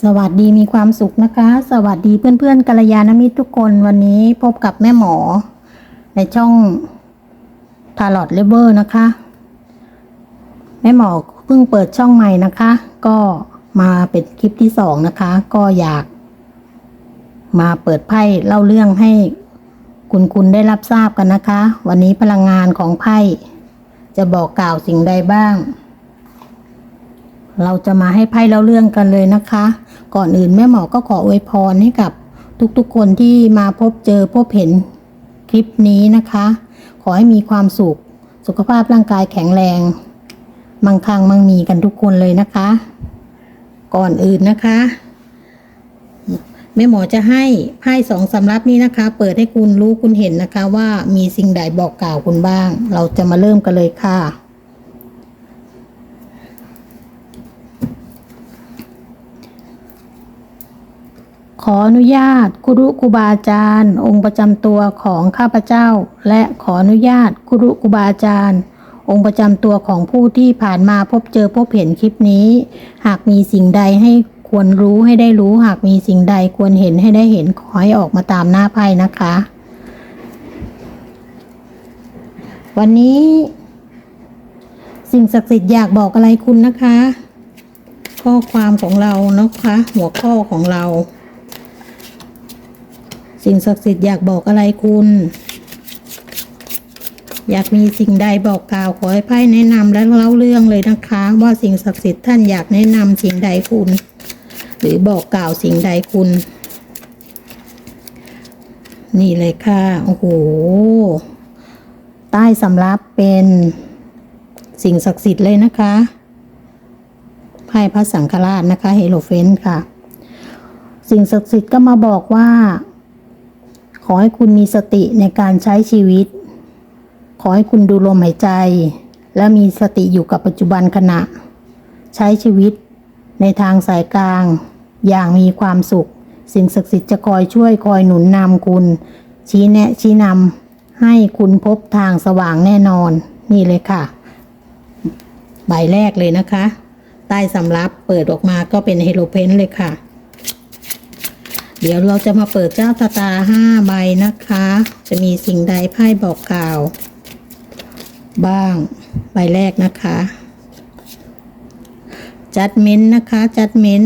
สวัสดีมีความสุขนะคะ สวัสดีเพื่อนๆกัลยาณมิตรทุกคนวันนี้พบกับแม่หมอ ในช่องทาร์ลอดเลเวอร์นะคะ แม่หมอเพิ่งเปิดช่องใหม่นะคะ ก็มาเป็นคลิปที่สองนะคะ ก็อยาก มาเปิดไพ่เล่าเรื่องให้คุณคุณได้รับทราบกันนะคะ วันนี้พลังงานของไพ่จะบอกกล่าวสิ่งใดบ้าง เราจะมาให้ไพ่เล่าเรื่องกันเลยนะคะ ก่อนอื่นแม่หมอก็ขออวยพรให้กับทุกๆคนที่มาพบเจอพบเห็นคลิปนี้นะคะ ขอให้มีความสุข สุขภาพร่างกายแข็งแรง มั่งคั่งมั่งมีกันทุกคนเลยนะคะ ก่อนอื่นนะคะแม่หมอจะให้ไพ่สองสำรับนี้นะคะ เปิดให้คุณรู้คุณเห็นนะคะ ว่ามีสิ่งใดบอกกล่าวคุณบ้าง เราจะมาเริ่มกันเลยค่ะ ขออนุญาตครูรุครูบาอาจารย์ องค์ประจำตัวของข้าพเจ้า และขออนุญาตครูรุครูบาอาจารย์ องค์ประจำตัวของผู้ที่ผ่านมาพบเจอพบเห็นคลิปนี้ หากมีสิ่งใดให้ควรรู้ให้ได้รู้ หากมีสิ่งใดควรเห็นให้ได้เห็นขอให้ออกมาตามหน้าไพ่นะคะ วันนี้ สิ่งศักดิ์สิทธิ์อยากบอกอะไรคุณนะคะ ข้อความของเรานะคะ หัวข้อของเรา สิ่งศักดิ์สิทธิ์อยากบอกอะไรคุณ อยากมีสิ่งใดบอกกล่าวขอให้ไพ่แนะนำและเล่าเรื่องเลยนะคะ ว่าสิ่งศักดิ์สิทธิ์ท่านอยากแนะนำสิ่งใดคุณ หรือบอกกล่าวสิ่งใดคุณ นี่เลยค่ะโอ้โหใต้สำรับเป็นสิ่งศักดิ์สิทธิ์เลยนะคะไพ่พระสังฆราชนะคะเฮโลเฟนค่ะ สิ่งศักดิ์สิทธิ์ก็มาบอกว่า ขอให้คุณมีสติในการใช้ชีวิต ขอให้คุณดูลมหายใจ และมีสติอยู่กับปัจจุบันขณะ ใช้ชีวิตในทางสายกลาง อย่างมีความสุข สิ่งศักดิ์สิทธิ์จะคอยช่วยคอยหนุนนำคุณ ชี้แนะชี้นำให้คุณพบทางสว่างแน่นอน นี่เลยค่ะ ใบแรกเลยนะคะ ใต้สำรับเปิดออกมาก็เป็นเฮโลเพนเลยค่ะ เดี๋ยวเราจะมาเปิดเจ้าตาตาห้าใบนะคะ จะมีสิ่งใดไพ่บอกกล่าว บ้าง ใบแรกนะคะ จัดเม้นนะคะ จัดเม้น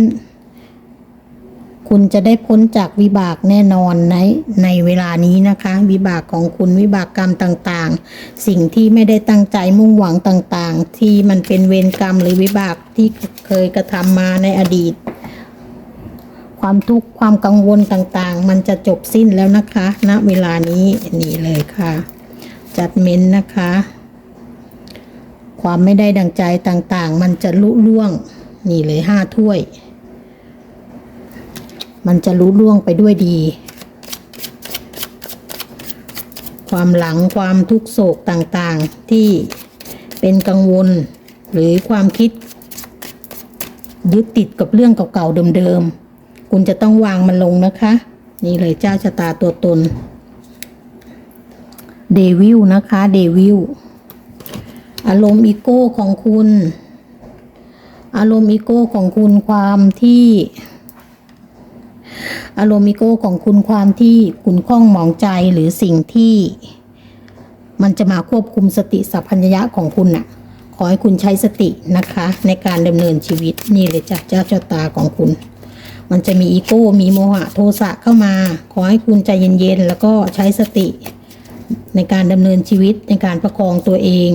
คุณจะได้พ้นจากวิบากแน่นอนในในเวลานี้นะคะ วิบากของคุณวิบากกรรมต่างๆ สิ่งที่ไม่ได้ตั้งใจมุ่งหวังต่างๆ ที่มันเป็นเวรกรรมหรือวิบากที่เคยกระทำมาในอดีต ความทุกข์ความกังวลต่างๆ มันจะจบสิ้นแล้วนะคะณเวลานี้นี่เลยค่ะ จัดเม้นนะคะ ความไม่ได้ดังใจต่างๆ มันจะลุล่วง นี่เลยห้าถ้วย มันจะลุล่วงไปด้วยดี ความหลังความทุกโศกต่างๆ ที่เป็นกังวล หรือความคิดยึดติดกับเรื่องเก่าๆเดิมๆ คุณจะต้องวางมันลงนะคะ นี่เลยเจ้าชะตาตัวตนเดวิลนะคะเดวิลอารมณ์อีโก้ของคุณ อารมณ์อีโก้ของคุณความที่ อารมณ์อีโก้ของคุณความที่คุณคล้องหมองใจหรือสิ่งที่ มันจะมาควบคุมสติสัพพัญญะของคุณน่ะ ขอให้คุณใช้สตินะคะ ในการดำเนินชีวิตนี่เลยจ้ะเจ้าชะตาของคุณ มันจะมีอีโก้มีโมหะโทสะเข้ามา ขอให้คุณใจเย็นๆ แล้วก็ใช้สติในการดำเนินชีวิตในการประคองตัวเอง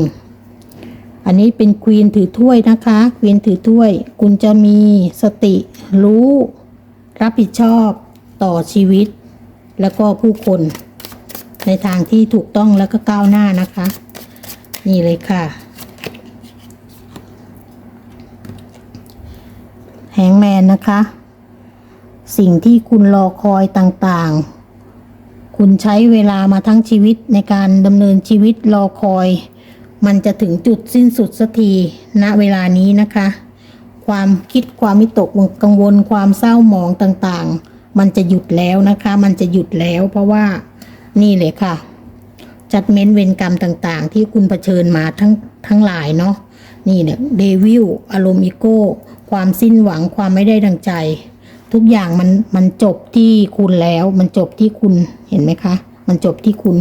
อันนี้เป็นควีนถือถ้วยนะคะควีนถือถ้วย คุณจะมีสติรู้ รับผิดชอบต่อชีวิต แล้วก็ผู้คน ในทางที่ถูกต้องแล้วก็ก้าวหน้านะคะ นี่เลยค่ะแฮงแมนนะคะ สิ่งที่คุณรอคอยต่างๆ คุณใช้เวลามาทั้งชีวิตในการดำเนินชีวิตรอคอย มันจะถึงจุดสิ้นสุดสักทีณเวลานี้นะคะ ความคิดความมิตกกังวลความเศร้าหมองต่างๆ มันจะหยุดแล้วนะคะ มันจะหยุดแล้วเพราะว่านี่เลยค่ะ จัดเม้นเวรกรรมต่างๆ ที่คุณเผชิญมาทั้งทั้งหลายเนาะนี่เนี่ยเดวิลอารมณ์อีโก้ ความสิ้นหวังความไม่ได้ดังใจ ทุกอย่างมันมันจบที่คุณแล้ว มันจบที่คุณเห็นไหมคะ มันจบที่คุณ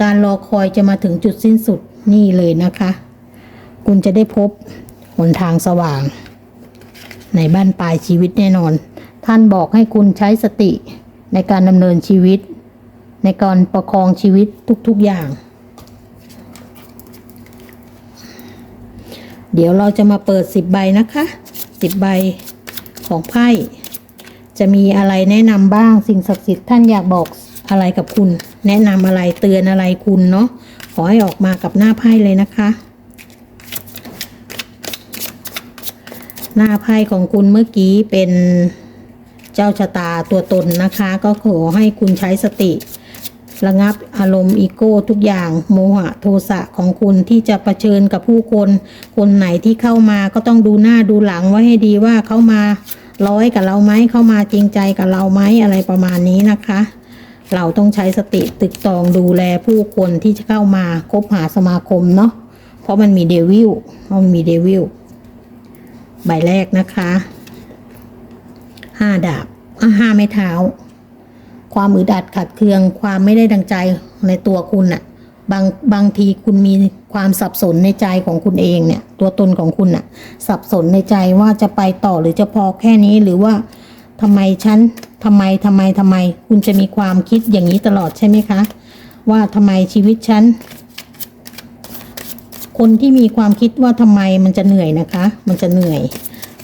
การรอคอยจะมาถึงจุดสิ้นสุดนี่เลยนะคะ คุณจะได้พบหนทางสว่าง ในบ้านปลายชีวิตแน่นอน ท่านบอกให้คุณใช้สติในการดำเนินชีวิต ในการประคองชีวิตทุกๆอย่าง เดี๋ยวเราจะมาเปิดสิบใบนะคะสิบใบของไพ่ จะมีอะไรแนะนำบ้างสิ่งศักดิ์สิทธิ์ท่านอยากบอกอะไรกับคุณ แนะนำอะไรเตือนอะไรคุณเนาะขอให้ออกมากับหน้าไพ่เลยนะคะ หน้าไพ่ของคุณเมื่อกี้เป็นเจ้าชะตาตัวตนนะคะ ก็ขอให้คุณใช้สติ ระงับอารมณ์อีโก้ทุกอย่างโมหะโทสะของคุณที่จะะเผชิญกับผู้คน คนไหนที่เข้ามาก็ต้องดูหน้าดูหลังไว้ให้ดีว่าเขามา ร้อยกับเราไหมเข้ามาจริงใจกับเราไหมอะไรประมาณนี้นะคะ เราต้องใช้สติตึกตองดูแลผู้คนที่จะเข้ามาคบหาสมาคมเนาะเพราะมันมีเดวิลเพราะมันมีเดวิลใบแรกนะคะห้าดาบห้าไม้เท้า ความอึดอัดขัดเคือง ความไม่ได้ดังใจในตัวคุณน่ะบางบางทีคุณมี ความสับสนในใจของคุณเองเนี่ย ตัวตนของคุณน่ะสับสนในใจว่าจะไปต่อหรือจะพอแค่นี้หรือว่าทำไมฉันทำไมทำไมทำไม คุณจะมีความคิดอย่างนี้ตลอดใช่ไหมคะ ว่าทำไมชีวิตฉันคนที่มีความคิดว่าทำไมมันจะเหนื่อยนะคะ มันจะเหนื่อย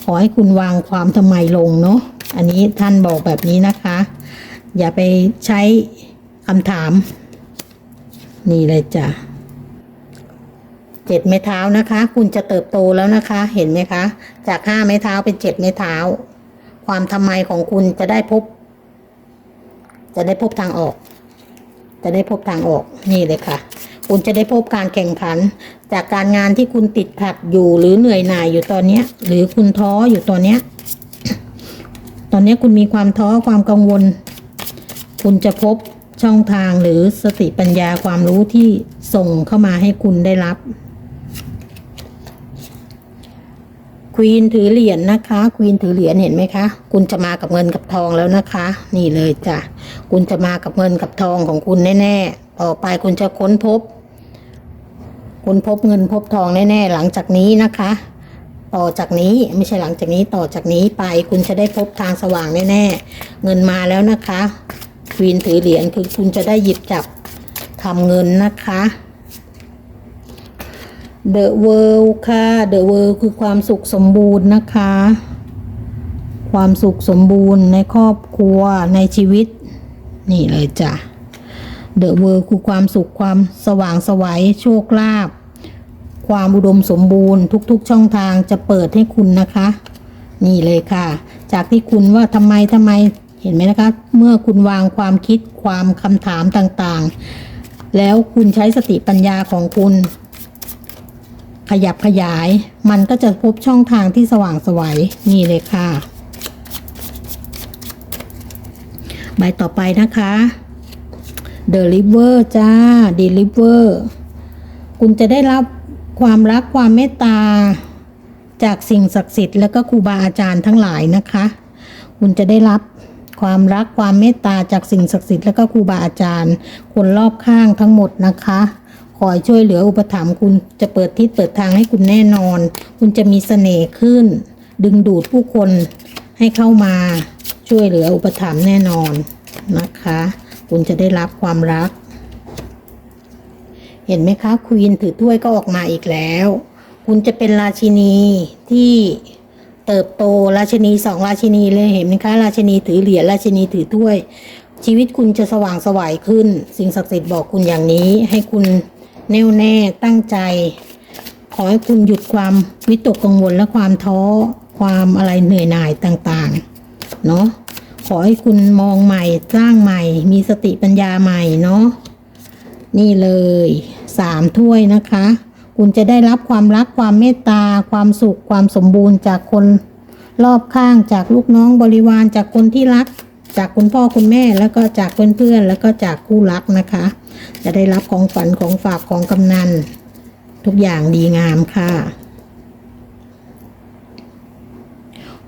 ขอให้คุณวางความทำไมลงเนาะอันนี้ท่านบอกแบบนี้นะคะ อย่าไปใช้คำถาม นี่เลยจ้ะ เจ็ดไม้เท้านะคะ คุณจะเติบโตแล้วนะคะ เห็นไหมคะ จากห้าไม้เท้าเป็นเจ็ดไม้เท้า ความทำไมของคุณจะได้พบ จะได้พบทางออก จะได้พบทางออกนี่เลยค่ะ คุณจะได้พบการแข่งขัน จากการงานที่คุณติดขัดอยู่หรือเหนื่อยหน่ายอยู่ตอนนี้หรือคุณท้ออยู่ตอนนี้ตอนนี้คุณมีความท้อความกังวล คุณจะพบช่องทางหรือสติปัญญาความรู้ที่ส่งเข้ามาให้คุณได้รับ ควีนถือเหรียญนะคะควีนถือเหรียญเห็นไหมคะ คุณจะมากับเงินกับทองแล้วนะคะ นี่เลยจ้ะคุณจะมากับเงินกับทองของคุณแน่ๆต่อไปคุณจะค้นพบ คุณพบเงินพบทองแน่ๆหลังจากนี้นะคะ ต่อจากนี้ไม่ใช่หลังจากนี้ต่อจากนี้ไปคุณจะได้พบทางสว่างแน่ๆเงินมาแล้วนะคะควีนถือเหรียญคือคุณจะได้หยิบจับทำเงินนะคะ The World ค่ะ The World คือความสุขสมบูรณ์นะคะ ความสุขสมบูรณ์ในครอบครัวในชีวิต นี่เลยจ้ะ The World คือความสุขความสว่างสวัยโชคลาภความอุดมสมบูรณ์ทุกๆ ช่องทางจะเปิดให้คุณนะคะ นี่เลยค่ะ จากที่คุณว่าทำไมทำไมเห็นไหมนะคะ เมื่อคุณวางความคิดความคำถามต่างๆ แล้วคุณใช้สติปัญญาของคุณ ขยับขยาย มันก็จะพบช่องทางที่สว่างสวัยนี่เลยค่ะ ใบต่อไปนะคะ The River จ้า Deliver คุณจะได้รับความรักความเมตตา จากสิ่งศักดิ์สิทธิ์และก็ครูบาอาจารย์ทั้งหลายนะคะ คุณจะได้รับความรักความเมตตาจากสิ่งศักดิ์สิทธิ์และก็ครูบาอาจารย์ คนรอบข้างทั้งหมดนะคะ คอยช่วยเหลืออุปถัมภ์คุณจะเปิดทิศเปิดทางให้คุณแน่นอน คุณจะมีเสน่ห์ขึ้น ดึงดูดผู้คนให้เข้ามาช่วยเหลืออุปถัมภ์แน่นอนนะคะ คุณจะได้รับความรัก เห็นไหมคะควีนถือถ้วยก็ออกมาอีกแล้ว คุณจะเป็นราชินีที่เติบโตราชินีสองราชินีเลยเห็นไหมคะ ราชินีถือเหรียญราชินีถือถ้วย ชีวิตคุณจะสว่างไสวัยขึ้น สิ่งศักดิ์สิทธิ์บอกคุณอย่างนี้ให้คุณ แน่วแน่ตั้งใจ ขอให้คุณหยุดความวิตกกังวลและความท้อความอะไรเหนื่อยหน่ายต่างๆ เนาะขอให้คุณมองใหม่สร้างใหม่ มีสติปัญญาใหม่เนาะนี่เลยสามถ้วยนะคะ คุณจะได้รับความรักความเมตตา ความสุขความสมบูรณ์จากคนรอบข้างจากลูกน้องบริวารจากคนที่รัก จากคุณพ่อคุณแม่แล้วก็จากเพื่อนๆแล้วก็จากคู่รักนะคะ จะได้รับของฝันของฝากของกำนัน ทุกอย่างดีงามค่ะ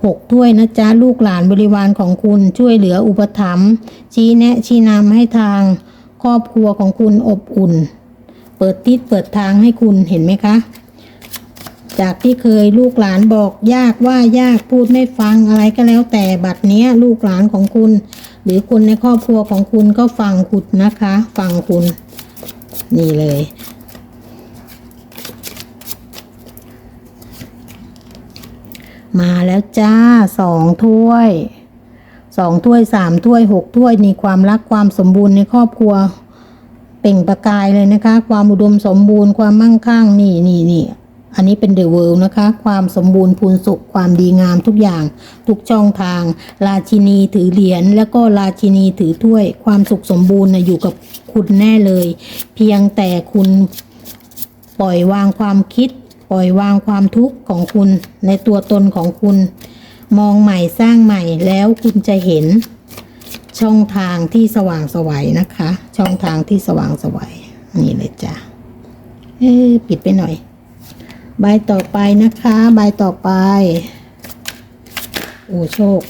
หกถ้วยนะจ๊ะ ลูกหลานบริวารของคุณช่วยเหลืออุปถัมภ์ชี้แนะชี้นำให้ทางครอบครัวของคุณอบอุ่น เปิดทิศเปิดทางให้คุณเห็นไหมคะ จากที่เคยลูกหลานบอกยากว่ายากพูดไม่ฟังอะไรก็แล้วแต่บัดเนี้ยลูกหลานของคุณ รือคนในครอบครัวของคุณก็ฟังคุณนะคะ ฟังคุณ นี่เลย มาแล้วจ้าสองถ้วยสองถ้วยสามถ้วยหกถ้วยนี่ความรักความสมบูรณ์ในครอบครัว เป่งประกายเลยนะคะ ความอุดมสมบูรณ์ความมั่งคั่งนี่นี่นี่ อันนี้เป็นเดอะเวิลด์นะคะ ความสมบูรณ์พูนสุขความดีงามทุกอย่าง ทุกช่องทาง ราชินีถือเหรียญแล้วก็ราชินีถือถ้วย ความสุขสมบูรณ์นะอยู่กับคุณแน่เลย เพียงแต่คุณปล่อยวางความคิด ปล่อยวางความทุกข์ของคุณในตัวตนของคุณ มองใหม่สร้างใหม่แล้วคุณจะเห็น ช่องทางที่สว่างสวัยนะคะ ช่องทางที่สว่างสวัยนี่เลยจ้ะเอ๊ปิดไปหน่อย ใบต่อไปนะคะ ใบต่อไปโอ้โชค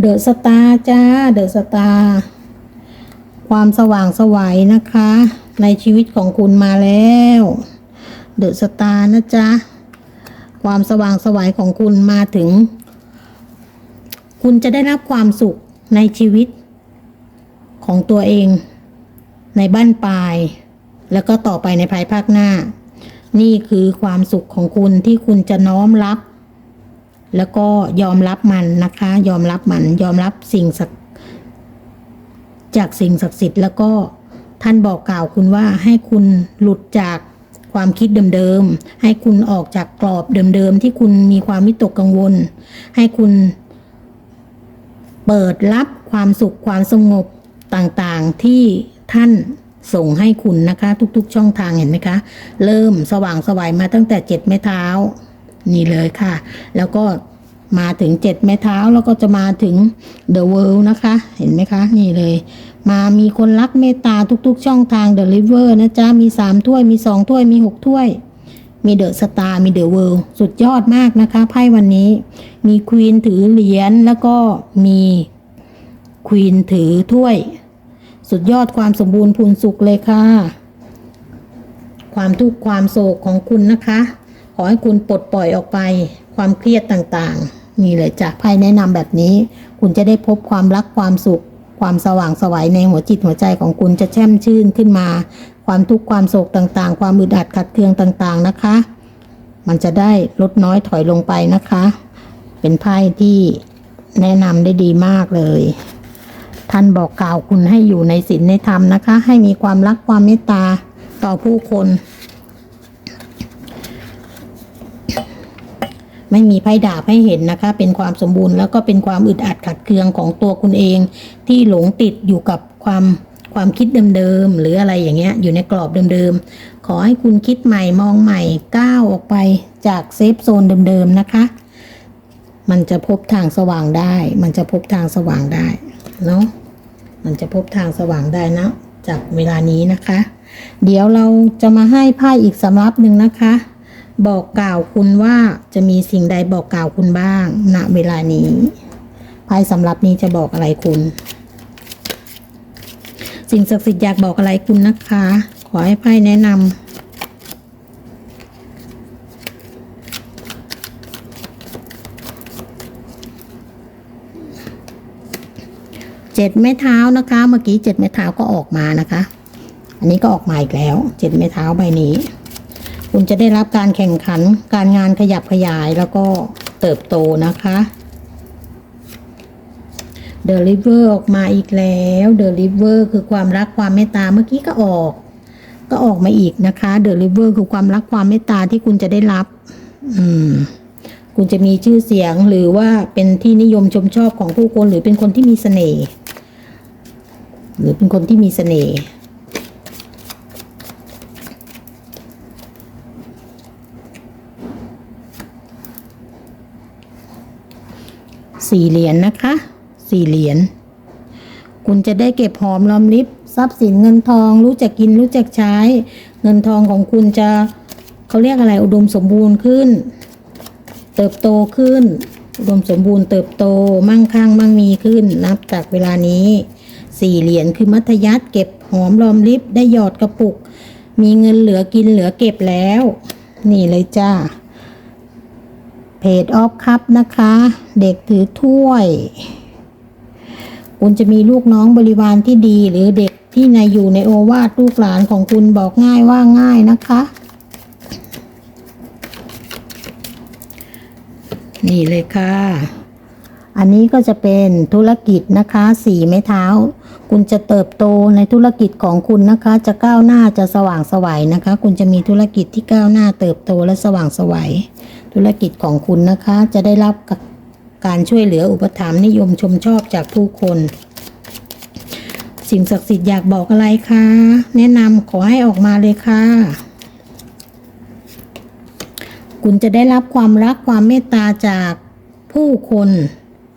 เดอะสตาร์จ้า เดอะสตาร์ความสว่างสวัยนะคะ ในชีวิตของคุณมาแล้ว เดอะสตาร์นะจ๊ะ ความสว่างสวัยของคุณมาถึง คุณจะได้รับความสุขในชีวิต ของตัวเอง ในบ้านปลาย แล้วก็ต่อไปในภายภาคหน้า นี่คือความสุขของคุณที่คุณจะน้อมรับ แล้วก็ยอมรับมันนะคะ ยอมรับมัน ยอมรับสิ่งศักดิ์จากสิ่งศักดิ์สิทธิ์แล้วก็ท่านบอกกล่าวคุณว่าให้คุณหลุดจากความคิดเดิมๆ ให้คุณออกจากกรอบเดิมๆ ที่คุณมีความวิตกกังวล ให้คุณ เปิดรับความสุขความสงบต่างๆที่ท่านส่งให้คุณนะคะ ทุกๆ ช่องทางเห็นไหมคะ เริ่มสว่างไสวัยมาตั้งแต่เจ็ดไม้เท้า นี่เลยค่ะ แล้วก็มาถึงเจ็ดแม่เท้าแล้วก็จะมาถึง The World นะคะ เห็นไหมคะ นี่เลย มามีคนรักเมตตาทุกๆ ช่องทาง The River นะจ๊ะ มีสามถ้วยมีสองถ้วยมีหกถ้วย มีเดอะสตาร์มีเดอะเวิลด์สุดยอดมากนะคะไพ่วันนี้ มีควีนถือเหรียญแล้วก็มีควีนถือถ้วย สุดยอดความสมบูรณ์พูนสุขเลยค่ะ ความทุกข์ความโศกของคุณนะคะ ขอให้คุณปลดปล่อยออกไป ความเครียดต่างๆนี่เลยจ้ะไพ่แนะนำแบบนี้ คุณจะได้พบความรักความสุขความสว่างสวัยในหัวจิตหัวใจของคุณจะแช่มชื่นขึ้นมา ความทุกข์ความโศกต่างๆ ความอึดอัดขัดเคืองต่างๆนะคะ มันจะได้ลดน้อยถอยลงไปนะคะ เป็นไพ่ที่แนะนำได้ดีมากเลย ท่านบอกกล่าวคุณให้อยู่ในศีลในธรรมนะคะ ให้มีความรักความเมตตาต่อผู้คน ไม่มีไพ่ดาบให้เห็นนะคะ เป็นความสมบูรณ์แล้วก็เป็นความอึดอัดขัดเคืองของตัวคุณเอง ที่หลงติดอยู่กับความ ความคิดเดิมๆหรืออะไรอย่างเงี้ยอยู่ในกรอบเดิมๆขอให้คุณคิดใหม่มองใหม่ก้าวออกไปจากเซฟโซนเดิมๆนะคะ มันจะพบทางสว่างได้ มันจะพบทางสว่างได้เนาะมันจะพบทางสว่างได้นะ จากเวลานี้นะคะ เดี๋ยวเราจะมาให้ไพ่อีกสำรับหนึ่งนะคะ บอกกล่าวคุณว่าจะมีสิ่งใดบอกกล่าวคุณบ้างณเวลานี้ไพ่สำรับนี้จะบอกอะไรคุณ สิ่งศักดิ์สิทธิ์อยากบอกอะไรคุณนะคะ ขอให้ไพ่แนะนำเจ็ดไม้เท้านะคะ เมื่อกี้เจ็ดไม้เท้าก็ออกมานะคะ อันนี้ก็ออกมาอีกแล้วเจ็ดไม้เท้าใบนี้ คุณจะได้รับการแข่งขันการงานขยับขยายแล้วก็เติบโตนะคะ The River ออกมาอีกแล้ว The River คือความรักความเมตตาเมื่อกี้ก็ออก ก็ออกมาอีกนะคะ The River คือความรักความเมตตาที่คุณจะได้รับ อืม คุณจะมีชื่อเสียงหรือว่าเป็นที่นิยมชมชอบของผู้คนหรือเป็นคนที่มีเสน่ห์หรือเป็นคนที่มีเสน่ห์สี่เหรียญนะคะ สี่เหรียญคุณจะได้เก็บหอมรอมริบทรัพย์สินเงินทองรู้จักกินรู้จักใช้ เงินทองของคุณจะเขาเรียกอะไรอุดมสมบูรณ์ขึ้น เติบโตขึ้น อุดมสมบูรณ์เติบโตมั่งคั่งมั่งมีขึ้น นับจากเวลานี้สี่เหรียญคือมัธยัติเก็บหอมรอมริบได้หยอดกระปุก มีเงินเหลือกินเหลือเก็บแล้ว นี่เลยจ้าเพจออฟคัพนะคะ เด็กถือถ้วย คุณจะมีลูกน้องบริวารที่ดีหรือเด็กที่ในอยู่ในโอวาทลูกหลานของคุณบอกง่ายว่าง่ายนะคะ นี่เลยค่ะ อันนี้ก็จะเป็นธุรกิจนะคะสี่ไม้เท้า คุณจะเติบโตในธุรกิจของคุณนะคะ จะก้าวหน้าจะสว่างสวัยนะคะ คุณจะมีธุรกิจที่ก้าวหน้าเติบโตและสว่างสวัยธุรกิจของคุณนะคะ จะได้รับ การช่วยเหลืออุปถัมภ์นิยมชมชอบจากผู้คน สิ่งศักดิ์สิทธิ์อยากบอกอะไรคะแนะนำขอให้ออกมาเลยค่ะ คุณจะได้รับความรักความเมตตาจากผู้คน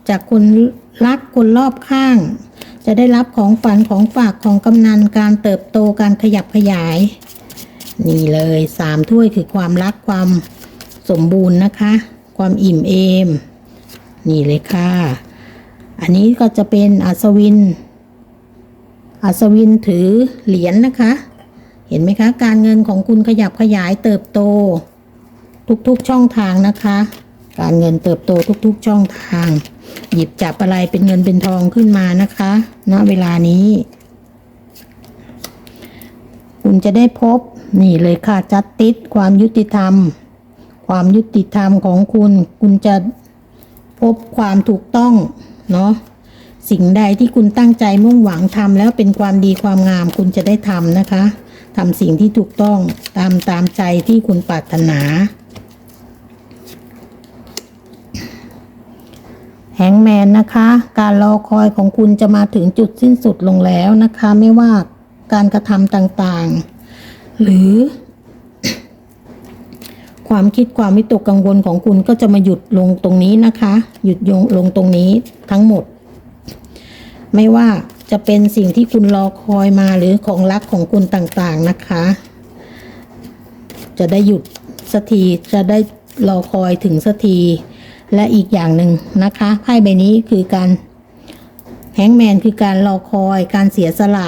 จากคนรักคนรอบข้าง จะได้รับของฝันของฝากของกำนันการเติบโตการขยับขยาย นี่เลยสามถ้วยคือความรักความสมบูรณ์นะคะ ความอิ่มเอม นี่เลยค่ะ อันนี้ก็จะเป็นอัศวิน อัศวินถือเหรียญนะคะ เห็นไหมคะ การเงินของคุณขยับขยายเติบโต ทุกๆช่องทางนะคะ การเงินเติบโตทุกๆช่องทาง หยิบจับอะไรเป็นเงินเป็นทองขึ้นมานะคะณเวลานี้ คุณจะได้พบนี่เลยค่ะจัดติดความยุติธรรม ความยุติธรรมของคุณ คุณจะ พบความถูกต้องเนาะสิ่งใดที่คุณตั้งใจมุ่งหวังทำแล้วเป็นความดีความงามคุณจะได้ทำนะคะทำสิ่งที่ถูกต้องตามตามใจที่คุณปรารถนาแฮงแมนนะคะ การรอคอยของคุณจะมาถึงจุดสิ้นสุดลงแล้วนะคะ ไม่ว่าการกระทำต่างๆ หรือ ความคิดความวิตกกังวลของคุณก็จะมาหยุดลงตรงนี้นะคะ หยุดยงลงตรงนี้ทั้งหมด ไม่ว่าจะเป็นสิ่งที่คุณรอคอยมาหรือของรักของคุณต่างๆนะคะ จะได้หยุดสักทีจะได้รอคอยถึงสักทีและอีกอย่างหนึ่งนะคะไพ่ใบนี้คือการแฮงแมนคือการรอคอยการเสียสละ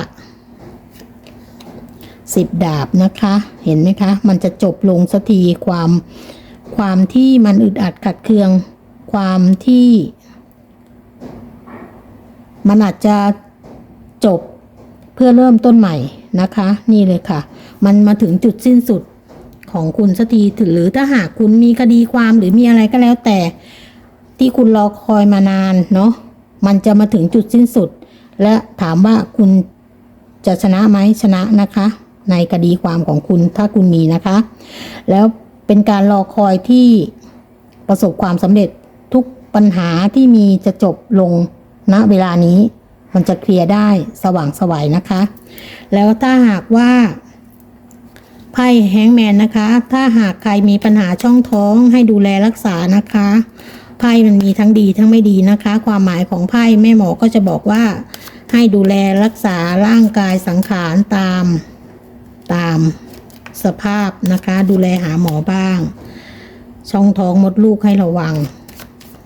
สิบดาบนะคะ เห็นไหมคะ มันจะจบลงสักทีความความที่มันอึดอัดขัดเคือง ความที่ มันอาจจะจบเพื่อเริ่มต้นใหม่นะคะ นี่เลยค่ะ มันมาถึงจุดสิ้นสุดของคุณสักทีหรือถ้าหากคุณมีคดีความหรือมีอะไรก็แล้วแต่ ที่คุณรอคอยมานานเนาะมันจะมาถึงจุดสิ้นสุด และถามว่าคุณจะชนะไหมชนะนะคะ ในคดีความของคุณถ้าคุณมีนะคะ แล้วเป็นการรอคอยที่ประสบความสำเร็จทุกปัญหาที่มีจะจบลงณเวลานี้ มันจะเคลียร์ได้สว่างไสวัยนะคะ แล้วถ้าหากว่าไพ่แฮงแมนนะคะ ถ้าหากใครมีปัญหาช่องท้องให้ดูแลรักษานะคะ ไพ่มันมีทั้งดีทั้งไม่ดีนะคะ ความหมายของไพ่แม่หมอก็จะบอกว่า ให้ดูแลรักษาร่างกายสังขารตาม ตามสภาพนะคะ ดูแลหาหมอบ้าง ช่องท้องมดลูกให้ระวัง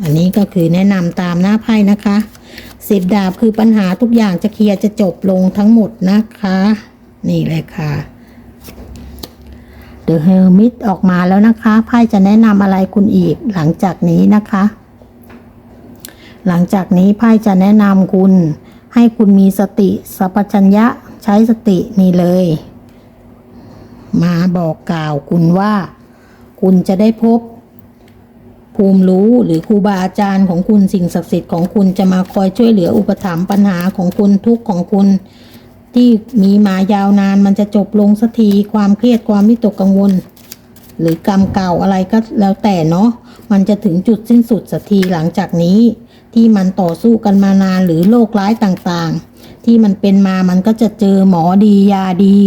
อันนี้ก็คือแนะนำตามหน้าไพ่นะคะสิบดาบคือปัญหาทุกอย่างจะเคลียร์จะจบลงทั้งหมดนะคะ นี่เลยค่ะ The Hermit ออกมาแล้วนะคะไพ่จะแนะนำอะไรคุณอีกหลังจากนี้นะคะ หลังจากนี้ไพ่จะแนะนำคุณ ให้คุณมีสติสัพพัญญะใช้สตินี่เลย มาบอกกล่าวคุณว่า คุณจะได้พบ ภูมิรู้หรือครูบาอาจารย์ของคุณสิ่งศักดิ์สิทธิ์ของคุณจะมาคอยช่วยเหลืออุปถัมภ์ปัญหาของคุณทุกของคุณ ที่มีมายาวนานมันจะจบลงสักทีความเครียดความวิตกกังวล หรือกรรมเก่าอะไรก็แล้วแต่เนาะมันจะถึงจุดสิ้นสุดสักทีหลังจากนี้ ที่มันต่อสู้กันมานานหรือโรคร้ายต่างๆ ที่มันเป็นมามันก็จะเจอหมอดียาดี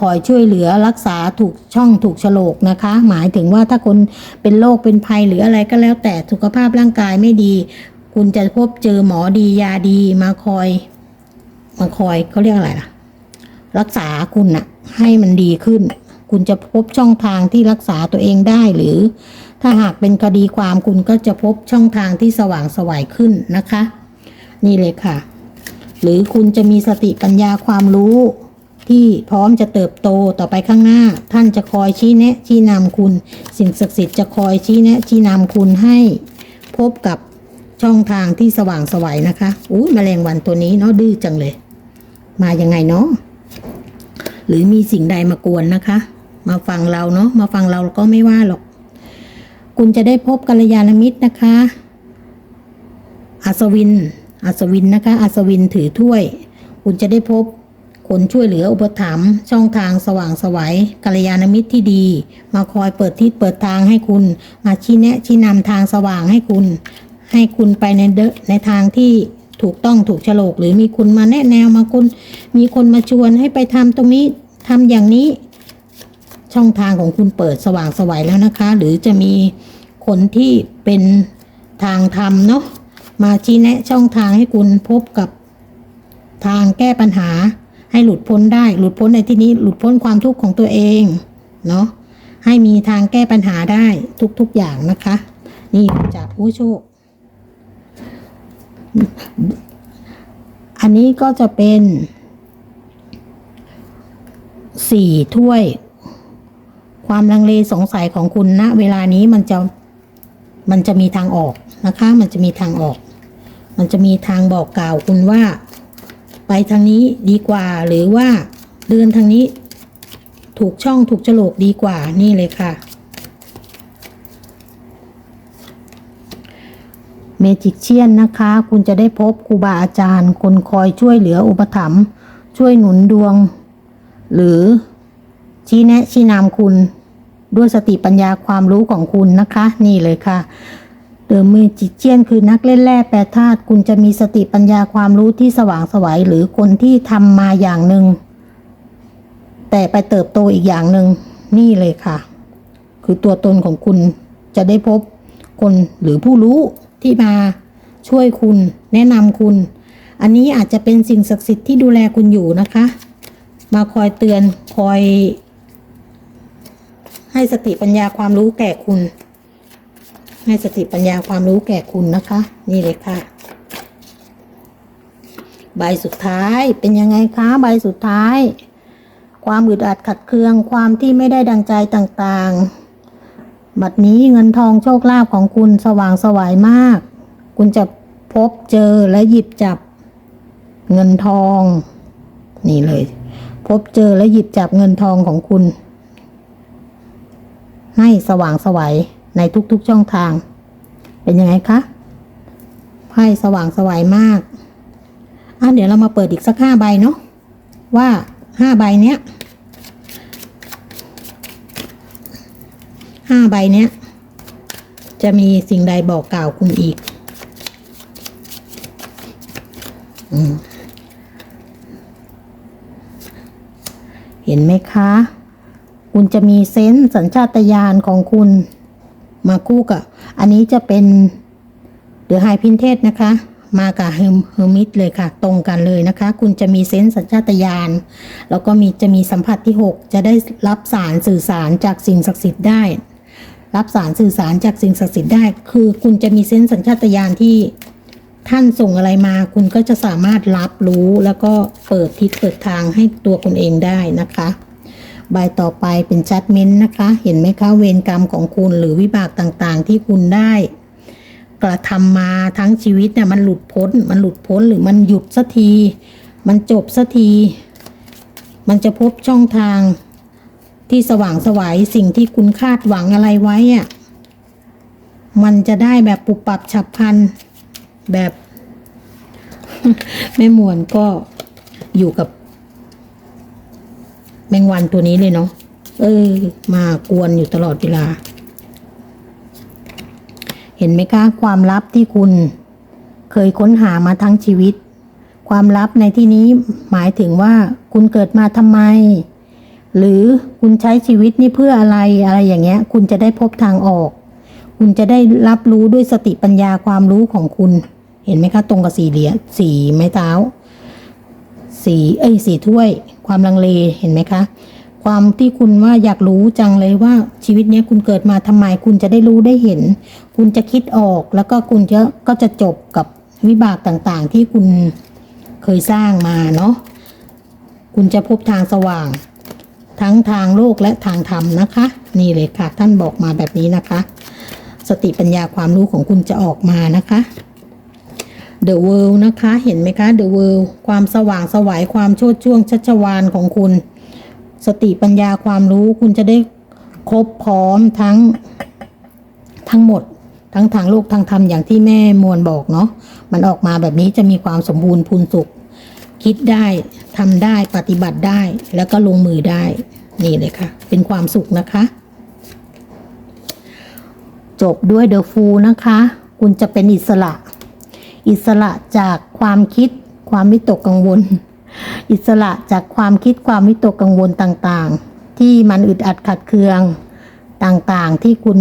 คอยช่วยเหลือรักษาถูกช่องถูกฉลกนะคะ หมายถึงว่าถ้าคนเป็นโรคเป็นภัยหรืออะไรก็แล้วแต่สุขภาพร่างกายไม่ดี คุณจะพบเจอหมอดียาดีมาคอย มาคอยเขาเรียกอะไรล่ะ รักษาคุณน่ะ ให้มันดีขึ้น คุณจะพบช่องทางที่รักษาตัวเองได้หรือ ถ้าหากเป็นคดีความคุณก็จะพบช่องทางที่สว่างสวัยขึ้นนะคะ นี่เลยค่ะ หรือคุณจะมีสติปัญญาความรู้ ที่พร้อมจะเติบโตต่อไปข้างหน้า ท่านจะคอยชี้แนะชี้นำคุณ สิ่งศักดิ์สิทธิ์จะคอยชี้แนะชี้นำคุณให้ พบกับช่องทางที่สว่างสวัยนะคะอุ้ยแมลงวันตัวนี้เนาะดื้อจังเลย มายังไงเนาะหรือมีสิ่งใดมากวนนะคะ มาฟังเราเนาะมาฟังเราก็ไม่ว่าหรอก คุณจะได้พบกัลยาณมิตรนะคะอัศวินอัศวินนะคะ อัศวินถือถ้วย คุณจะได้พบ คนช่วยเหลืออุปถัมภ์ช่องทางสว่างสวัยกัลยาณมิตรที่ดี มาคอยเปิดทิศเปิดทางให้คุณ มาชี้แนะชี้นำทางสว่างให้คุณ ให้คุณไปในเดในทางที่ถูกต้องถูกโฉลกหรือมีคุณมาแนะแนวมาคุณ มีคนมาชวนให้ไปทำตรงนี้ทำอย่างนี้ ช่องทางของคุณเปิดสว่างสวัยแล้วนะคะ หรือจะมีคนที่เป็นทางธรรมเนาะมาชี้แนะช่องทางให้คุณพบกับทางแก้ปัญหา ให้หลุดพ้นได้ หลุดพ้นในที่นี้หลุดพ้นความทุกข์ของตัวเองเนาะให้มีทางแก้ปัญหาได้ทุกๆอย่างนะคะ นี่จากผู้โชค อันนี้ก็จะเป็นสี่ถ้วย ความลังเลสงสัยของคุณณเวลานี้มันจะมันจะมีทางออกนะคะ มันจะมีทางออก มันจะมีทางบอกกล่าวคุณว่า ไปทางนี้ดีกว่า หรือว่าเดินทางนี้ ถูกช่องถูกจโลกดีกว่านี่เลยค่ะ เมจิกเชียนนะคะ คุณจะได้พบครูบาอาจารย์ คนคอยช่วยเหลืออุปถัมภ์ช่วยหนุนดวง หรือชี้แนะชี้นำคุณด้วยสติปัญญาความรู้ของคุณนะคะ นี่เลยค่ะ เดอะเมจิกเชียนคือนักเล่นแร่แปรธาตุคุณจะมีสติปัญญาความรู้ที่สว่างไสวัยหรือคนที่ทำมาอย่างหนึ่ง แต่ไปเติบโตอีกอย่างหนึ่งนี่เลยค่ะ คือตัวตนของคุณจะได้พบคนหรือผู้รู้ที่มาช่วยคุณ แนะนำคุณ อันนี้อาจจะเป็นสิ่งศักดิ์สิทธิ์ที่ดูแลคุณอยู่นะคะ มาคอยเตือนคอย ให้สติปัญญาความรู้แก่คุณ ให้สติปัญญาความรู้แก่คุณนะคะ นี่เลยค่ะ ใบสุดท้ายเป็นยังไงคะใบสุดท้าย ความอึดอัดขัดเคืองความที่ไม่ได้ดังใจต่างๆ บัดนี้เงินทองโชคลาภของคุณสว่างสวายมาก คุณจะพบเจอและหยิบจับเงินทอง นี่เลย พบเจอและหยิบจับเงินทองของคุณ ให้สว่างสวัย ในทุกๆช่องทาง เป็นยังไงคะไพ่สว่างสวัยมากอะเดี๋ยวเรามาเปิดอีกสักห้าใบเนาะว่าห้าใบเนี้ยห้าใบเนี้ย จะมีสิ่งใดบอกกล่าวคุณอีกอเห็นไหมคะ คุณจะมีเซนส์สัญชาตญาณของคุณ มาคู่กับ อันนี้จะเป็นเดือไฮพินเทสนะคะ มากับเฮอร์มิตเลยค่ะ ตรงกันเลยนะคะ คุณจะมีเซนส์สัญชาตญาณแล้วก็มีจะมีสัมผัสที่ 6 จะได้รับสารสื่อสารจากสิ่งศักดิ์สิทธิ์ได้ รับสารสื่อสารจากสิ่งศักดิ์สิทธิ์ได้ คือคุณจะมีเซนส์สัญชาตญาณที่ท่านส่งอะไรมาคุณก็จะสามารถรับรู้แล้วก็เปิดทิศเปิดทางให้ตัวคุณเองได้นะคะ ใบต่อไปเป็นจัดเมนนะคะ เห็นไหมคะเวรกรรมของคุณหรือวิบากต่างๆ ที่คุณได้ กระทำมาทั้งชีวิตเนี่ยมันหลุดพ้น มันหลุดพ้นหรือมันหยุดสักที มันจบสักที มันจะพบช่องทางที่สว่างสวัยสิ่งที่คุณคาดหวังอะไรไว้อะมันจะได้แบบปุบปับฉับพลันแบบแม่มวนก็อยู่กับ แมงวันตัวนี้เลยเนาะเออ มากวนอยู่ตลอดเวลา เห็นไหมคะความลับที่คุณ เคยค้นหามาทั้งชีวิต ความลับในที่นี้หมายถึงว่าคุณเกิดมาทำไม หรือคุณใช้ชีวิตนี่เพื่ออะไรอะไรอย่างเงี้ย คุณจะได้พบทางออก คุณจะได้รับรู้ด้วยสติปัญญาความรู้ของคุณ เห็นไหมคะ ตรงกับสี่เหรียญสี่ไม้เท้า สีเอ้ยสีถ้วย ความลังเลเห็นไหมคะ ความที่คุณว่าอยากรู้จังเลยว่าชีวิตนี้คุณเกิดมาทำไมคุณจะได้รู้ได้เห็น คุณจะคิดออกแล้วก็คุณจะก็จะจบกับวิบากต่างๆ ที่คุณเคยสร้างมาเนาะคุณจะพบทางสว่าง ทั้งทางโลกและทางธรรมนะคะ นี่เลยค่ะท่านบอกมาแบบนี้นะคะ สติปัญญาความรู้ของคุณจะออกมานะคะ The World นะคะ เห็นไหมคะ The World ความสว่างสวายความโชดช่วงชัชวานของคุณ สติปัญญาความรู้คุณจะได้ครบพร้อมทั้งทั้งหมด ทั้งทางโลกทางธรรมอย่างที่แม่มวลบอกเนาะมันออกมาแบบนี้จะมีความสมบูรณ์พูนสุข คิดได้ทำได้ปฏิบัติได้แล้วก็ลงมือได้ นี่เลยค่ะ เป็นความสุขนะคะ จบด้วยเดอะฟูนะคะ คุณจะเป็นอิสระ อิสระจากความคิดความวิตกกังวล อิสระจากความคิดความวิตกกังวลต่างๆ ที่มันอึดอัดขัดเคืองต่างๆ ที่คุณ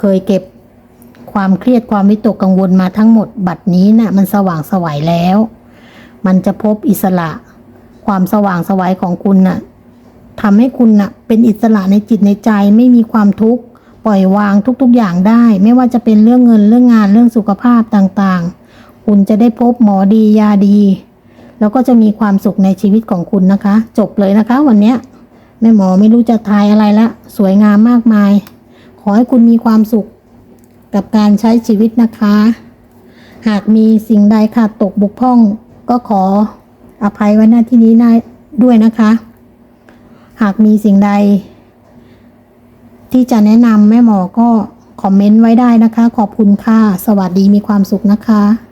เคยเก็บความเครียดความวิตกกังวลมาทั้งหมดบัดนี้นะ่ะมันสว่างสวัยแล้ว มันจะพบอิสระ ความสว่างสวัยของคุณน่ะทำให้คุณน่ะเป็นอิสระในจิตในใจไม่มีความทุกข์ปล่อยวางทุกๆอย่างได้ ไม่ว่าจะเป็นเรื่องเงินเรื่องงานเรื่องสุขภาพต่างๆ คุณจะได้พบหมอดียาดี แล้วก็จะมีความสุขในชีวิตของคุณนะคะ จบเลยนะคะ วันนี้แม่หมอไม่รู้จะทายอะไรละ สวยงามมากมาย ขอให้คุณมีความสุขกับการใช้ชีวิตนะคะ หากมีสิ่งใดขาดตกบกพร่อง ก็ขออภัยไว้หน้าที่นี้ได้ด้วยนะคะ หากมีสิ่งใด ที่จะแนะนำแม่หมอก็คอมเมนต์ไว้ได้นะคะ ขอบคุณค่ะ สวัสดีมีความสุขนะคะ